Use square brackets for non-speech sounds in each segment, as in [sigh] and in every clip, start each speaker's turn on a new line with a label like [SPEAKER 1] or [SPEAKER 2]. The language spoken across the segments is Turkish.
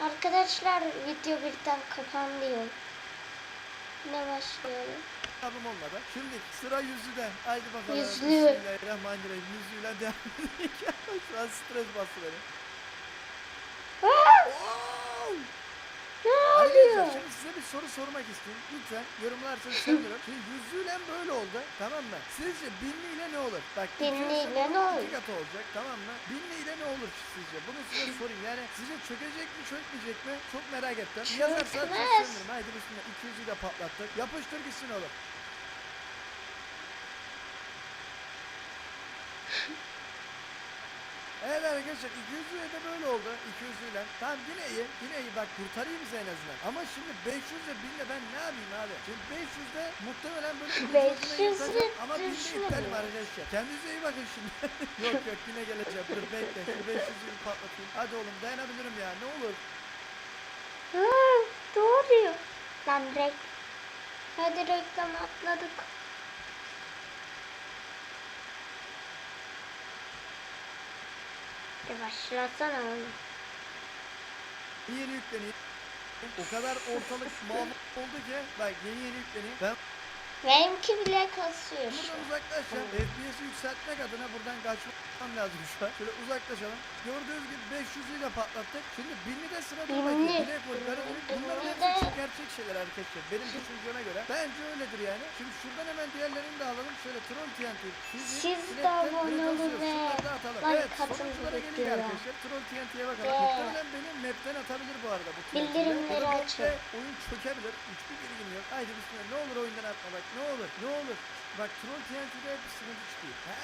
[SPEAKER 1] Arkadaşlar video birden kapanıyor. Ne başlayalım?
[SPEAKER 2] Abim olmadı. Şimdi sıra yüzlüde. Haydi bakalım.
[SPEAKER 1] Yüzlü.
[SPEAKER 2] Bismillahirrahmanirrahim. Yüzlüyle devam edelim. [laughs] Şu an stres bastı beni.
[SPEAKER 1] Aa,
[SPEAKER 2] Wow! Arkadaşlar şimdi size bir soru sormak istiyorum. Lütfen yorumlarsanız sevinirim. Şimdi yüzlüyle böyle oldu. Tamam mı? Sizce binliyle ne olur? Bak
[SPEAKER 1] Binliyle ne olur?
[SPEAKER 2] katı olacak. Tamam mı? Binliyle ne olur sizce? Bunu size sorayım. Yani sizce çökecek mi çökmeyecek mi? Çok merak ettim. Yazarsanız çok sevinirim. Haydi bismillah. 200'ü de patlattık. Yapıştır gitsin oğlum. [laughs] Evet arkadaşlar 200 de böyle oldu 200 ile. Tamam yine iyi yine iyi bak kurtarayım sizi en azından. Ama şimdi 500 ile 1000 ile ben ne yapayım abi? Şimdi 500 de muhtemelen böyle ucuz ucuna
[SPEAKER 1] 500 'ü
[SPEAKER 2] yırtacağım ama 1000 de
[SPEAKER 1] düşünmedim.
[SPEAKER 2] iptalim arkadaşlar. Kendinize iyi bakın şimdi. [laughs] yok yok yine geleceğim dur bekle şu 500'ü bir patlatayım. Hadi oğlum dayanabilirim ya ne olur.
[SPEAKER 1] Ha, doğru. Lan rek. Hadi reklam atladık. Bir başlasana onu.
[SPEAKER 2] Yeni yükleneyim. O kadar ortalık [laughs] mahvoldu ki bak yeni yeni yükleneyim. Ben
[SPEAKER 1] Benimki bile kasıyor
[SPEAKER 2] Buradan
[SPEAKER 1] an.
[SPEAKER 2] uzaklaşacağım. FPS'i yükseltmek adına buradan kaçmam lazım şu an. Şöyle uzaklaşalım. Gördüğünüz gibi 500 ile patlattık. Şimdi 1000'li de sırada
[SPEAKER 1] Binli.
[SPEAKER 2] bakıyor. Black Hole, Garabin. Bunların
[SPEAKER 1] Binli
[SPEAKER 2] hepsi
[SPEAKER 1] de-
[SPEAKER 2] çok gerçek şeyler arkadaşlar. Benim düşünceme göre. Bence öyledir yani. Şimdi şuradan hemen diğerlerini de alalım. Şöyle Troll TNT.
[SPEAKER 1] Siz de abone olun ve like atın
[SPEAKER 2] sonuçlara
[SPEAKER 1] bu
[SPEAKER 2] gelince
[SPEAKER 1] videoya.
[SPEAKER 2] arkadaşlar. Troll TNT'ye bakalım.
[SPEAKER 1] Ve-
[SPEAKER 2] Muhtemelen benim map'ten atabilir bu arada bu TNT'yi.
[SPEAKER 1] Bildirimleri
[SPEAKER 2] Ya
[SPEAKER 1] açın.
[SPEAKER 2] Oyun çökebilir. Hiçbir bilgim yok. Haydi bismillah. Ne olur oyundan atma bak. Ne olur. Ne olur. Bak Troll TNT'de hep sıkıntı çıkıyor. He,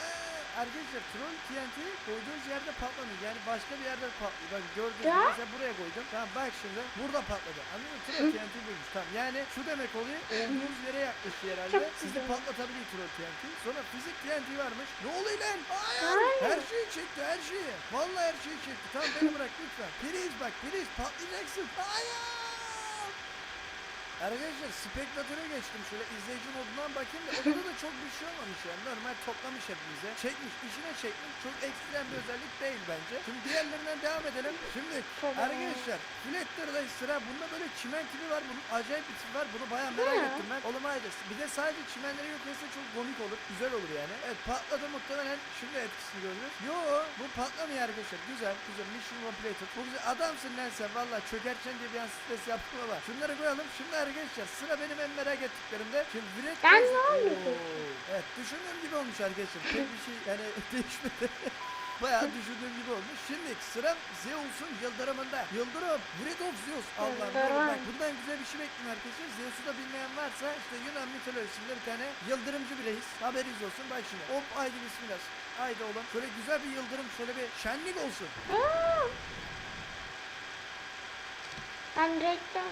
[SPEAKER 2] arkadaşlar Troll TNT koyduğunuz yerde patlamıyor. Yani başka bir yerde patlıyor. Bak gördüğünüz gibi mesela buraya koydum. Tamam bak şimdi burada patladı. Anladın mı? Troll TNT buymuş. Tamam yani şu demek oluyor. Olduğunuz yere yaklaşıyor herhalde. Sizi
[SPEAKER 1] güzel.
[SPEAKER 2] patlatabiliyor Troll TNT. Sonra fizik TNT varmış. Ne oluyor lan? Hayır. Her şeyi çekti her şeyi. Vallahi her şeyi çekti. Tamam beni bırak lütfen. Please bak please patlayacaksın. Hayır. Arkadaşlar spektatöre geçtim. Şöyle izleyici modundan bakayım da orada da çok bir şey olmamış yani. Normal toplamış hepimize. Çekmiş içine çekmiş. Çok ekstrem bir özellik değil bence. Şimdi diğerlerinden devam edelim. Şimdi
[SPEAKER 1] Tamam.
[SPEAKER 2] arkadaşlar Flatter'da sıra bunda böyle çimen tipi var. Bunun acayip bir tipi var. Bunu baya merak
[SPEAKER 1] Ha.
[SPEAKER 2] ettim ben. Oğlum haydi bir de sadece çimenleri yok etse çok komik olur. Güzel olur yani. Evet patladı muhtemelen. Şimdi etkisini görürüz yo bu patlamıyor arkadaşlar. Güzel güzel. Mission completed bu güzel adamsın lan sen. Valla çökerken diye bir an stres yaptım ama. Şunları koyalım. Şimdi arkadaşlar sıra benim en merak ettiklerimde şimdi Viret
[SPEAKER 1] Ben ne oldu?
[SPEAKER 2] Evet düşündüğüm gibi olmuş arkadaşlar pek bir şey yani [laughs] değişmedi [laughs] Bayağı düşündüğüm gibi olmuş. Şimdi sıra Zeus'un yıldırımında. Yıldırım, Grid of Zeus. Allah'ım olur bak bundan güzel bir şey bekliyorum arkadaşlar. Zeus'u da bilmeyen varsa işte Yunan mitolojisinde bir tane yıldırımcı bir reis. Haberiniz olsun. Bak şimdi. Hop haydi bismillah. Haydi oğlum. Şöyle güzel bir yıldırım, şöyle bir şenlik olsun.
[SPEAKER 1] Ben reklam.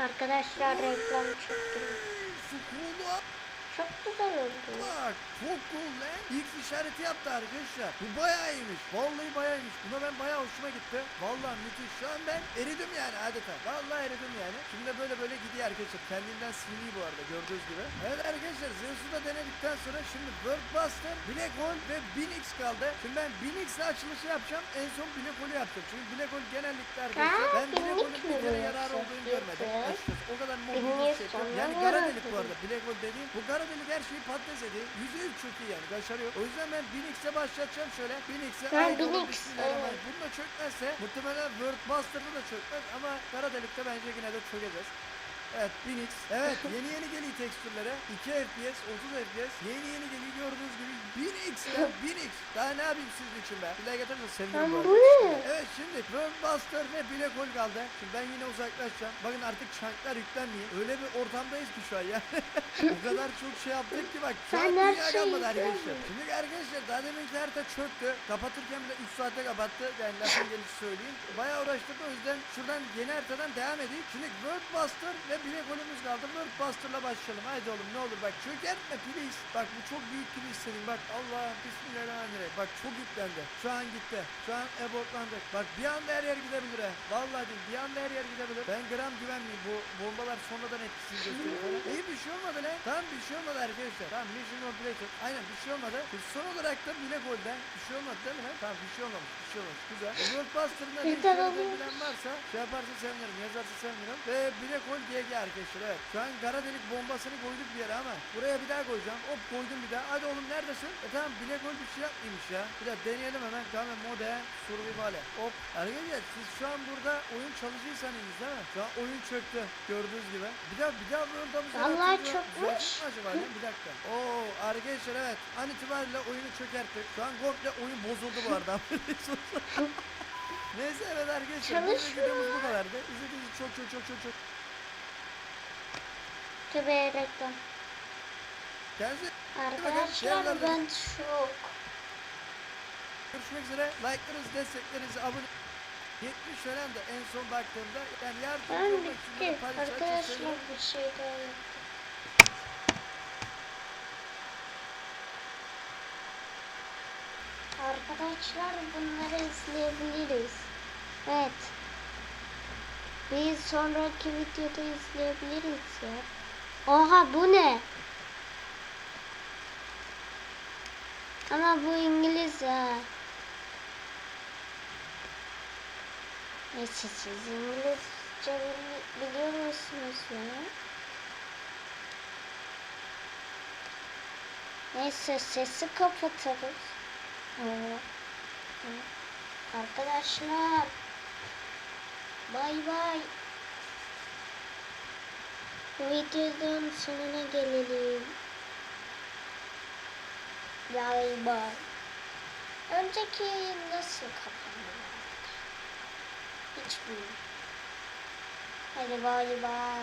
[SPEAKER 1] Arkadaşlar reklam
[SPEAKER 2] cool'luğa
[SPEAKER 1] Çok güzel oldu.
[SPEAKER 2] bak. Çok cool lan. X işareti yaptı arkadaşlar. Bu bayağı iyiymiş. Vallahi bayağı iyiymiş. Buna ben bayağı hoşuma gitti. Vallahi müthiş. Şu an ben eridim yani adeta. Vallahi eridim yani. Şimdi de böyle böyle gidiyor arkadaşlar. Kendinden sinirli bu arada gördüğünüz gibi. Evet arkadaşlar Zeus'u da denedikten sonra şimdi World Buster, Black Hole ve Binix kaldı. Şimdi ben Binix'le açılışı yapacağım. En son Black Hole'u yapacağım. Çünkü Black Hole genellikle arkadaşlar ben Black Hole'un bir kere yarar olduğunu görmedim. Açıkçası o kadar mobil bir şey. Yani
[SPEAKER 1] yarar
[SPEAKER 2] kara delik bu arada. Black Hole dediğim. Bu kara delik her şeyi patates ediyor. Yüzde yüz çok iyi yani. Kaşar yok. O yüzden ben Binix'e başlatacağım şöyle. Binix'e
[SPEAKER 1] Ha,
[SPEAKER 2] aynı.
[SPEAKER 1] Binix, evet.
[SPEAKER 2] Bunu da çökmezse muhtemelen World Buster'da da çökmez ama kara delikte bence yine de çökeceğiz. Evet Binix. Evet [laughs] yeni yeni geliyor tekstürlere. 2 FPS, 30 FPS. Yeni yeni geliyor gördüğünüz gibi. Binix ya Binix. Daha ne yapayım sizin için be? Bir daha getirirsen sevinirim
[SPEAKER 1] Lan
[SPEAKER 2] bu arada. Evet şimdi World Buster ve Black Hole kaldı. Şimdi ben yine uzaklaşacağım. Bakın artık çanklar yüklenmiyor. Öyle bir ortamdayız ki şu an ya. [laughs] o kadar çok şey yaptık ki bak. Şu
[SPEAKER 1] Sen
[SPEAKER 2] an
[SPEAKER 1] her
[SPEAKER 2] dünya
[SPEAKER 1] şeyi
[SPEAKER 2] kalmadı arkadaşlar.
[SPEAKER 1] yükledin.
[SPEAKER 2] Şimdi arkadaşlar daha deminki harita çöktü. Kapatırken bile 3 saate kapattı. Yani lafın gelişi söyleyeyim. Bayağı uğraştık o yüzden şuradan yeni haritadan devam edeyim. Şimdi World Buster ve Black Hole'umuz kaldı. Buster'la başlayalım. Haydi oğlum ne olur bak çökertme please. Bak bu çok büyük gibi istedim. Bak Allah bismillahirrahmanirrahim. Bak çok yüklendi. Şu an gitti. Şu an abortlandık. Bak bir anda her yer gidebilir ha. Vallahi değil. Bir anda her yer gidebilir. Ben gram güvenmeyeyim. Bu bombalar sonradan etkisini gösteriyor falan. İyi bir şey olmadı lan. Tamam bir şey olmadı arkadaşlar. Tamam mission completed. Aynen bir şey olmadı. E, Son olarak da bile golden. Bir şey olmadı değil mi lan? Tamam bir şey olmamış. Bir şey olmamış. Güzel. E, World Buster'ında bir şey bilen varsa şey yaparsa sevinirim. Yazarsa sevinirim. Ve bile gol GG arkadaşlar. Evet. Şu an kara delik bombasını koyduk bir yere ama buraya bir daha koyacağım. Hop koydum bir daha. Hadi oğlum neredesin? E tamam bile gol bir şey yapmaymış ya. Bir daha deneyelim hemen. Tamam mode survival'e. Hop. Arkadaşlar siz şu an burada oyun çalışıyorsanız değil mi? Şu an oyun çöktü. Gördüğünüz gibi. Bir daha bir daha böyle da
[SPEAKER 1] Vallahi çökmüş.
[SPEAKER 2] acaba lan? Bir dakika. Oo arkadaşlar evet. An itibariyle oyunu çökerttik. Şu an komple oyun bozuldu bu arada. [laughs] Neyse evet arkadaşlar. Bu
[SPEAKER 1] Çalışmıyor.
[SPEAKER 2] videomuz bu kadardı. İzlediğiniz için çok çok çok çok çok.
[SPEAKER 1] Tübe reklam.
[SPEAKER 2] Kendinize
[SPEAKER 1] Arkadaşlar ben şok.
[SPEAKER 2] Görüşmek üzere. Like'larınızı, desteklerinizi, abone 70 falan da en son baktığımda yani yardımcı olmak için sevinirim.
[SPEAKER 1] bir şey daha yaptım. Arkadaşlar bunları izleyebiliriz. Evet. Bir sonraki videoda izleyebiliriz ya. Oha bu ne? Ama bu İngiliz ha. İngilizce bili- biliyor musunuz ya? Neyse sesi kapatırız. Arkadaşlar. Bay bay. Videonun sonuna gelelim. Bay bay. Önceki nasıl kapandı? Hiç bilmiyorum. Hadi bay bay.